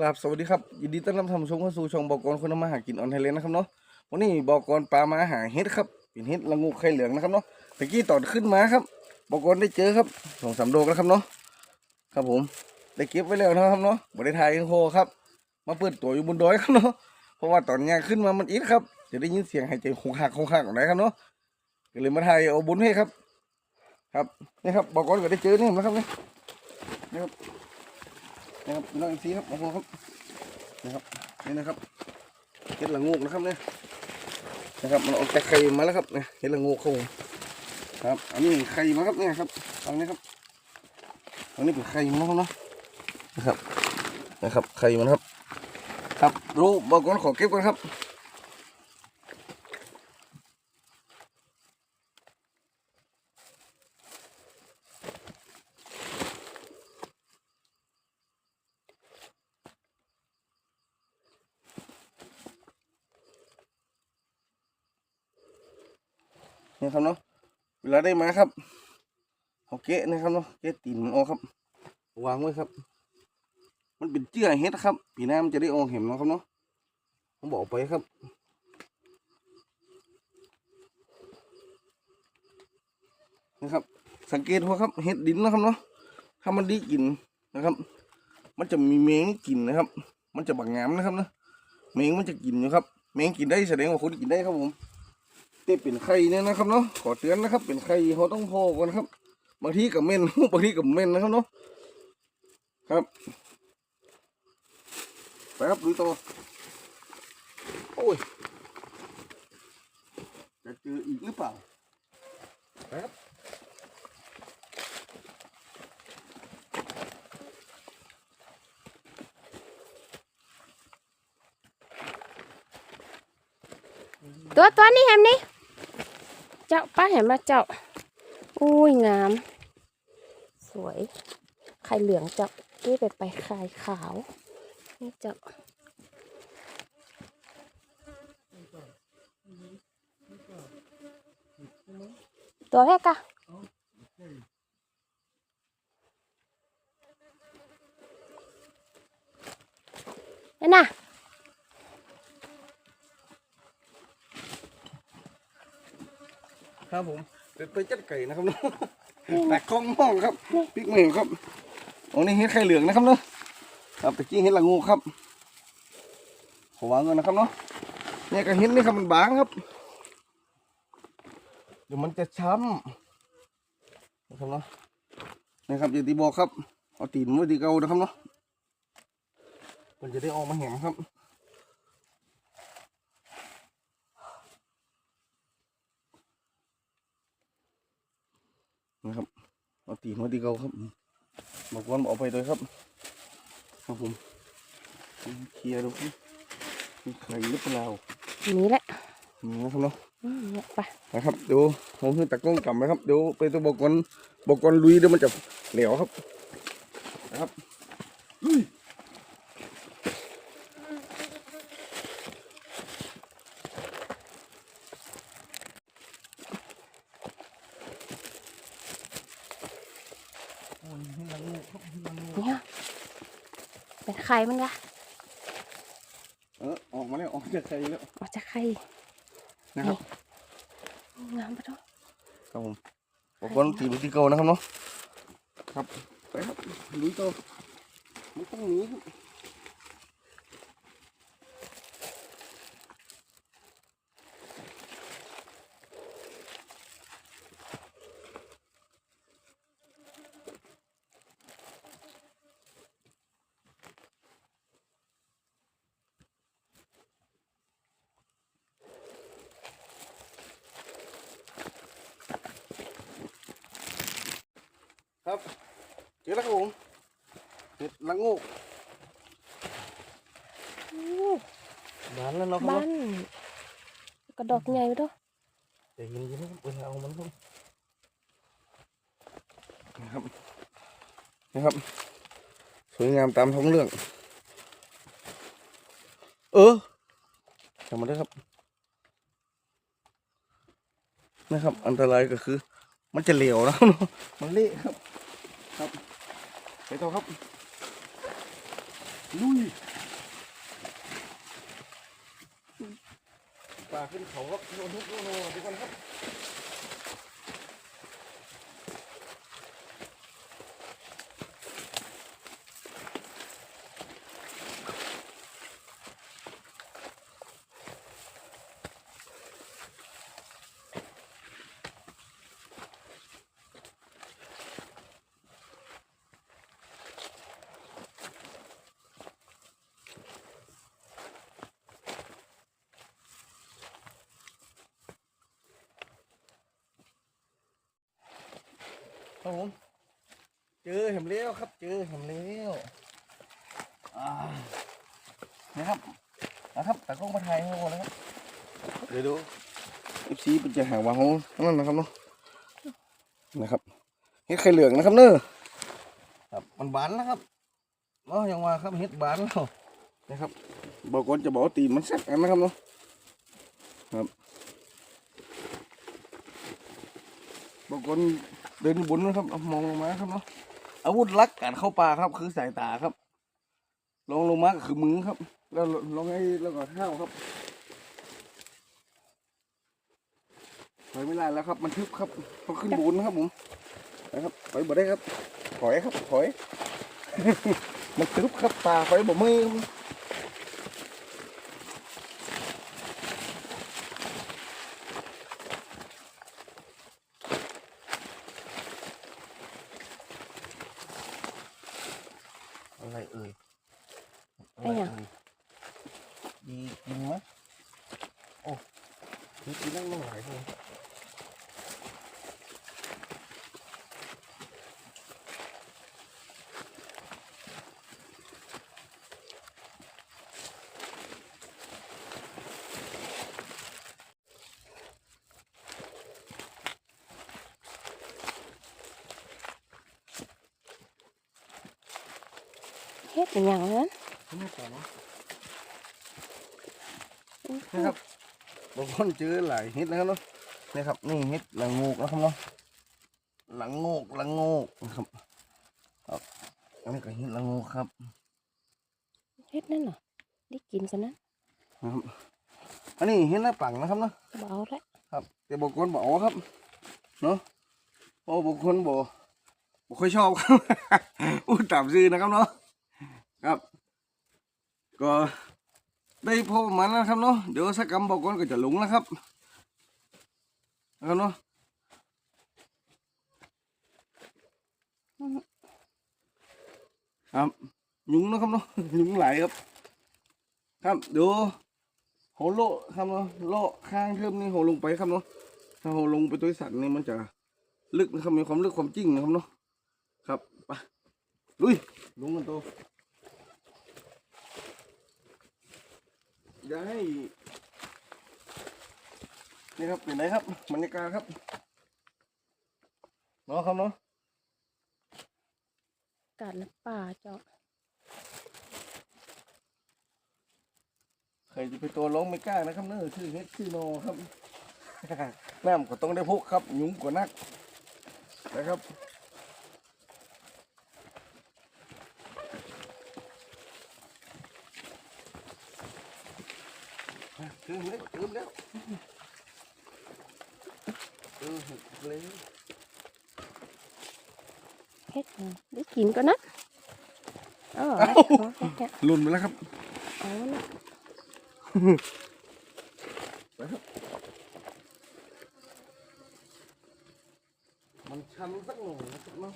กราบสวัสดีครับยินดีต้อนรับท่านผู้ชมเข้าสู่ช่องบอกรคนทำมาหากินออนไทยเลนนะครับเนาะวันนี้บอกรปลามาหาเห็ดครับเป็นเห็ดละงูไข่เหลืองนะครับเนาะตะกี้ตอนขึ้นมาครับบอกรได้เจอครับสองสามโดกแล้วครับเนาะครับผมได้เก็บไว้แล้วนะครับเนาะบริทายโฮครับ มาเปิดตัวอยู่บนดอยครับเนาะเพราะว่าตอนนี้ขึ้นมามันอิดครับจะได้ยินเสียงหายใจคงหักคงหักออกไหนครับเนาะก็เลยมาถ่ายเอาบุญให้ครับ ครับนี่ครับบอกรก็ได้เจอนี่นะครับนี่นะครับ นะครับน้องซีครับบอกรครับนะครับนี่นะครับเห็ดละงูกนะครับเนี่ยนะครับมันออกจากไข่มาแล้วครับเนี่ยเห็ดละงูกครับครับ อันนี้ไข่มาครับเนี่ยครับฟังนี้ครับอันนี้เป็นไข่มาแล้วครับเนาะนะครับนะครับไข่มันครับ ครับรู้บอกก่อนขอเก็บก่อนครับ นี่ครับเนาะเวลาได้มาครับเอาเกะนะครับเนาะเกะตีนมันออกครับ วางไว้ครับ มันเป็นเจื้อเฮ็ดครับปีหน้ามันจะได้ออกเห็นนะครับเนาะผมบอกไปครับนะครับ สังเกตว่าครับเห็ดดินนะครับเนาะถ้ามันดีกลินนะครับ มันจะมีเมงกลิ่นนะครับ มันจะบางงามนะครับนะเมงมันจะกินอยู่ครับเมงกินได้แสดงว่าคนกินได้ครับผม แต่เป็นไข่เนี่ยนะครับเนาะขอเตือนนะครับ เป็นไข่เขาต้องพอกันครับ บางทีกับเม่นบางทีกับเม่นนะครับเนาะครับไปครับลุยต่อโอ้ยจะเจออีกหรือเปล่าไปครับตัวตัวนี้แฮมนี่ เจ้าป้าเห็นไหมาเจ้า อุ้ยงาม สวยไข่เหลืองเจ้านี่ไปไปไข่ขาว นี่เจ้าตัวแรกกะนั่นน่ะ ครับผมเดี๋ยวไปจัดไก่นะครับเนาะแต่คล้องห้องครับพริกเหม่ครับโอ้นี่เห็ดไข่เหลืองนะครับเนาะครับตะกี้เห็ดละงูครับขอวางเงินนะครับเนาะเนี่ยก็เห็ดนี่ครับมันบางครับเดี๋ยวมันจะช้ำนะครับเนาะนี่ครับอย่างที่บอกครับเอาตีนไว้ที่เกานะครับเนาะมันจะได้ออกมาแหมครับ นะครับเอาตีนมาตีเกาครับบอกว่าเอาไปเลยครับครับผมเคลียร์ดูครับมีใครหรือเปล่านี่แหละนี่นะครับเนาะอืมเนี่ยไปนะครับเดี๋ยวผมคือตะกล้องกลับนะครับเดี๋ยวไปตัวบอกก่อนบอกก่อนลุยเดี๋ยวมันจะเหลวครับนะครับลุยโอ้ยให้ละงูครับให้ละงู เนี่ย เป็นไข่มันกะเออออกมาแล้วออกจากใครแล้วออกจากไข่นะครับงามปะทุกครับผมบอกว่าตีมันตีเก่านะครับเนาะครับไปครับลุยต่อไม่ต้องหนี ครับครับเจอแล้วครับผมเห็ดละโงูบานแล้วเนาะครับบ้าเนาะนกระดอกใหญ่ปะทุกใจเย็นๆนะครับเวลาเอามันครับนะครับนะครับ สวยงามตามท้องเรื่อง เออทำมาได้ครับ นะครับ อันตรายก็คือ มันจะเหลวแล้วเนาะมันเละครับ ครับไปต่อครับลุยปลาขึ้นเขาครับโน่นทุกโน่นโน่นทุกคนครับ ครับผม เจอเห็มเลี้ยวครับ เจอเห็มเลี้ยวอ่านะครับนะครับตากล้องมาถ่ายให้หมดนะครับ เดี๋ยวดูอีซีเป็นจะหาวางของนั่นนะครับเนาะ นะครับเฮ็ดไข่เหลืองนะครับเนอะครับมันบานนะครับเนาะยังว่าครับเฮ็ดบานแล้วนะครับบอกก่อนจะบอกว่าตีนมันแซ่บกันนะครับเนาะครับบอกก่อน เดินบนนะครับมองลงมาครับเนาะอาวุธลักการเข้าป่าครับ คือสายตาครับลองลงมาก็คือมือครับ แล้วลองให้แล้วก็เท้าครับถอยไม่ได้แล้วครับ มันทึบครับต้องขึ้นบนนะครับผมนะครับถอยบ่ได้ครับ ถอยครับถอย มันทึบครับตาถอยบ่มือเอ่ย ไอ้หยังเยดีจริงไหมโอ้นี่กิน ได้ไม่หลายคนเฮ็ดเป็นอย่างนั้นไม่ต่อเนาะนะครับบางคนเจอหลายเห็ดนะครับเนาะนี่ครับนี่เห็ดหลังงูกนะครับเนาะหลังงูกหลังงูกนะครับครับอันนี้ก็เห็ดหลังงูกครับเฮ็ดนั่นเหรอได้กินกันนะนะครับอันนี้เห็ดหน้าปังนะครับเนาะบ่เอาละครับ แต่บางคนบอกว่าครับเนาะเพราะบางคนบอกบอกค่อยชอบครับ อู้ตามซื้อนะครับเนาะครับ ก็ได้พอประมาณนั้นครับเนาะเดี๋ยวสักกรรมบอกก่อนก็จะหลงแล้วครับนะครับเนาะครับยุงนะครับเนาะยุงไหลครับ ครับเดี๋ยวโหโลครับเนาะโลข้างเทิมนี่โหลงไปครับเนาะถ้าโหลงไปตัวสัตว์นี่มันจะลึกนะครับมีความลึกความจริงนะครับเนาะครับไปลุยลงกันตัว อ ย่าให้นี่ครับเป็นไรครับบรรยากาศครับเนาะครับเนาะกาดน้ำป่าเจ้าใครจะไปตัวร้องไม่กล้านะครับเนอะชื่อเฮ็ดชื่อโนครับน้ำก็ต้องได้พกครับ ยุงกว่านักนะครับ เติมแล้วเติมแล้วเออเลยเฮ็ดนั่นได้กินก็นะเออเอ้าเอาเฮ็ดเนี่ยหล่นไปแล้วครับเอาละมันชันสักหน่อยนะครับเนาะ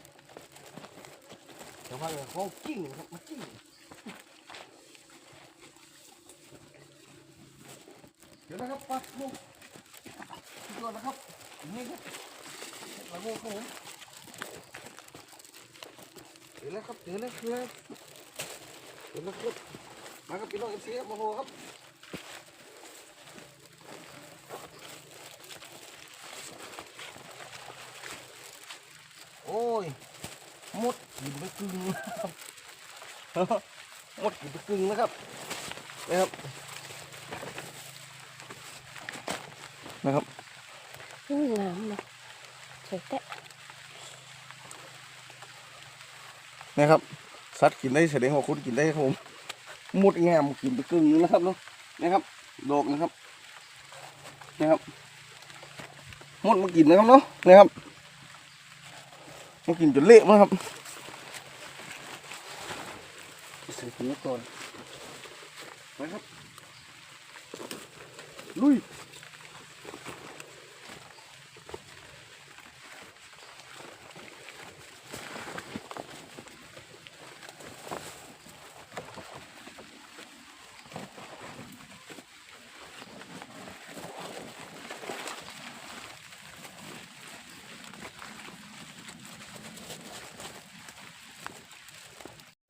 แต่ว่าเขากิ้งครับมันกิ้ง ดี๋ยวนะครับปัดลูกก่อนนะครับนี่ครับละโงกครับผมเดี๋ยวแล้วครับเดี๋ยวแล้วครับเดี๋ยวแล้วครับมาครับพี่น้องเอฟซีครับมาโหครับโอ้ยมดกินไปกึ่งนะครับมดกินไปกึ่งนะครับนะครับ นะครับอุ้ยงามเนาะสวยแตะนะครับ สัตว์กินได้แสดงว่าคนกินได้ครับผมหมดแงามกินไปครึ่งนึงนะครับเนาะนะครับดอกนะครับ นะครับหมดมากินนะครับเนาะนะครับมากินจนเละมั้งครับใส่คนนี้ก่อนไปครับลุย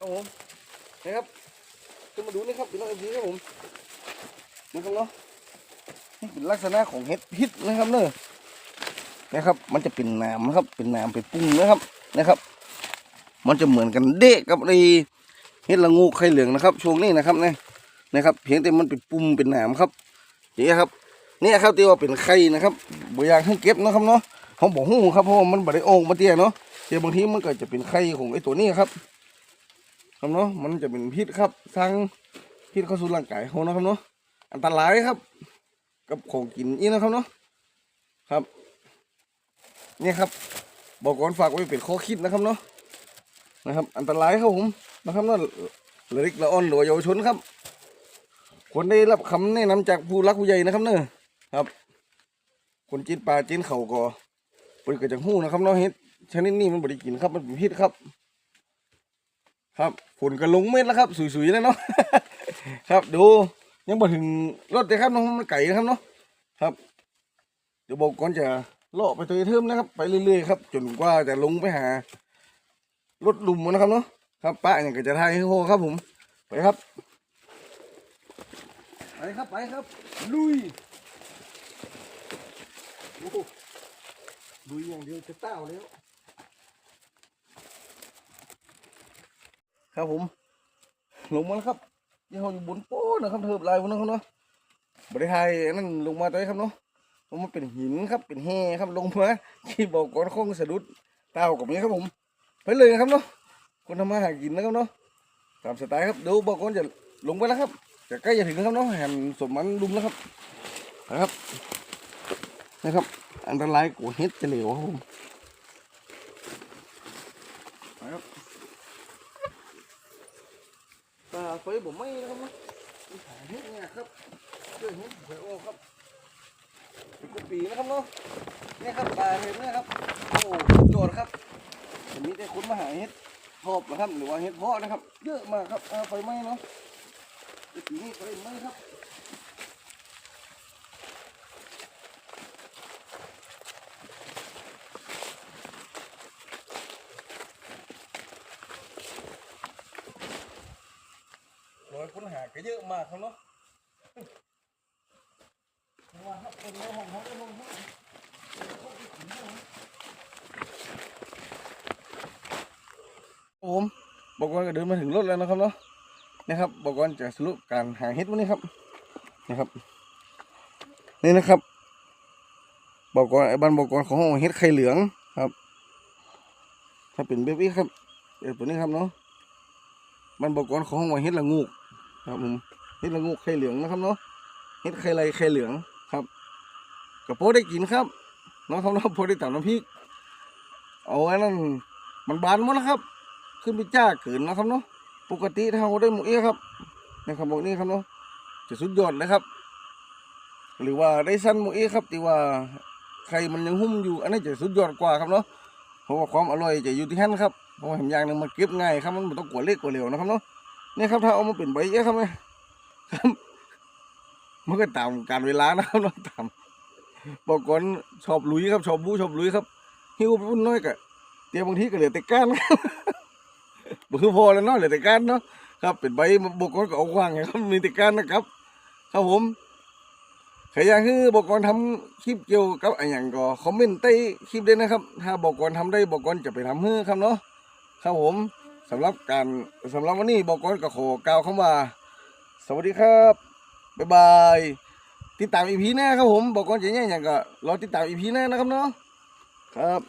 ครับผมนะครับ ขึ้นมาดูนี่ครับเป็นน้องครับผมนะครับเนาะนี่เป็นลักษณะของเห็ดพิษนะครับเนอะนะครับ มันจะเป็นหนามนะครับ เป็นหนามเป็นปุ้งนะครับนะครับ มันจะเหมือนกันเดะกับไอเห็ดละงูไข่เหลืองนะครับช่วงนี้นะครับเนี่ยนะครับ เพียงแต่มันเป็นปุ่มเป็นหนามครับนี่ครับเนี่ยครับที่ว่าเป็นไข่นะครับบอยากให้เก็บนะครับเนาะเขาบอกหูครับเพราะว่ามันบไดโอ่งมาเตี้ยเนาะแต่บางทีมันก็จะเป็นไข่ของไอตัวนี้ครับ ครับเนาะมันจะเป็นพิษครับสร้างพิษเข้าสู่ร่างกายเขานะครับเนาะอันตรายครับ กับของกินนี่นะครับเนาะครับเนี่ยครับ บอกก่อนฝากไว้เป็นข้อคิดนะครับเนาะนะครับ อันตรายครับผมนะครับเนาะเล็กละอ่อนหรือว่าเยาวชนครับควรได้รับคำแนะนำจากผู้รักผู้ใหญ่นะครับเนาะครับ คนจีนปลาจีนเข่าก่อปริกระจังหู้นะครับเนาะเฮ็ดชนิดนี้มันบริกินครับมันเป็นพิษครับ ครับฝนก็ลงเม็ดแล้วครับสวยๆแล้วเนาะครับดูยังบ่ถึงรถเลยครับน้องมันไก่ครับเนาะครับเดี๋ยวบอกก่อนจะเลาะไปตัวเทิมนะครับ ไปเรื่อยๆครับจนกว่าจะลงไปหารถลุมนะครับเนาะครับป้าอย่างก็จะทายให้โฮครับผมไปครับไปครับไปครับ ลุยโอ้โหลุยอย่างเดียวจะเต้าแล้ว ครับผม ลงมาแล้วครับยี่ห้อยู่บนโป้นะครับเทิบลายบนนั้นเขาเนาะบริไทยนั่นลงมาตัวครับเนาะลงมาเป็นหินครับเป็นแห่ครับลงมาที่บอกก่อนคงสะดุดเต้ากับนี้ครับผม ไปเลยนะครับเนาะคนทำมาหากินนะครับเนาะตามสไตล์ครับดูบอกก่อนจะลงไปแล้วครับจะใกล้จะถึงแล้วครับเนาะแหมสมมันลุมแล้วครับนะครับ นะครับ อันตรายกว่าเฮ็ดจะเหลวครับผมไปครับ ตา ไฟผมไม่นะครับมีหาเห็ดเนี่ยครับเจอเห็ดไฟโอ้ครับเป็นกุปีนะครับเนาะเนี่ยครับปลาเห็ดนะครับ โอ้โจดครับอันนี้ได้คนมาหาเห็ดทอบนะครับหรือว่าเห็ดเพาะนะครับ เยอะมากครับไฟไหม้เนาะปีนี้ไฟไหม้ครับรอยคนหา ก็เยอะมากครับเนาะว่าครับเป็นห้องเขาเป็นห้องผมบอกว่าก็เดินมาถึงรถแล้วนะครับเนาะนะครับบอกว่าจะสรุปการหาเห็ดวันนี้ครับนะครับ นี่นะครับ บอกว่าไอ้บ้านบอกว่าของห้องเห็ดไข่เหลืองครับ ถ้าเป็นแบบนี้ครับเดี๋ยวตัวนี้ครับเนาะบ้านบอกว่าของห้องเห็ดละงูก ครับผมเห็ดละงูกไข่เหลืองนะครับเนาะเห็ดไข่ไรไข่เหลืองครับกระโปได้กินครับน้องครับน้องโพได้ตำน้ำพริกเอาไว้นั่นมันบานหมดแล้วครับ ขึ้นไปจ้าเกินนะครับเนาะปกติถ้าเราได้หมูเอี้ยครับนะครับบอกนี่ครับเนาะจะสุดยอดเลยครับ หรือว่าได้สั้นหมูเอี้ยครับที่ว่าไข่มันยังหุ้มอยู่ อันนี้จะสุดยอดกว่าครับเนาะเพราะว่าความอร่อยจะอยู่ที่แค่นครับเพราะว่าเห็นอย่างหนึ่งมันเก็บง่ายครับมันไม่ต้องกลัวเล็กกลัวเหลวนะครับเนาะ เนี่ยครับถ้าเอามาเป็นใบเอี้ยครับเนี่ยครับมันก็ตามการเวลานะครับตามบอกก่อนชอบลุยครับชอบบูชอบลุยครับหิวไปพุ่นน้อยกะเดี๋ยบางทีก็เหลือแต่ก้านครับบ่คือพอแล้วเนาะเหลือแต่ก้านเนาะครับเป็นใบบกกรก็เอาวางไงครับมีแต่ก้านนะครับ ครับผมใครอยากให้บอกกรทำคลิปเกี่ยวกับอะไรอย่างก็คอมเมนต์ใต้คลิปด้วยนะครับ ถ้าบอกกรทำได้บอกกรจะไปทำให้ครับเนาะครับผม สำหรับการสำหรับวันนี้บอกกรก็ขอกล่าวคำว่า สวัสดีครับ บ๊ายบาย ติดตามอีพีหน้าครับผม บอกกรจะแย่อย่างก็รอติดตามอีพีหน้านะครับเนาะครับ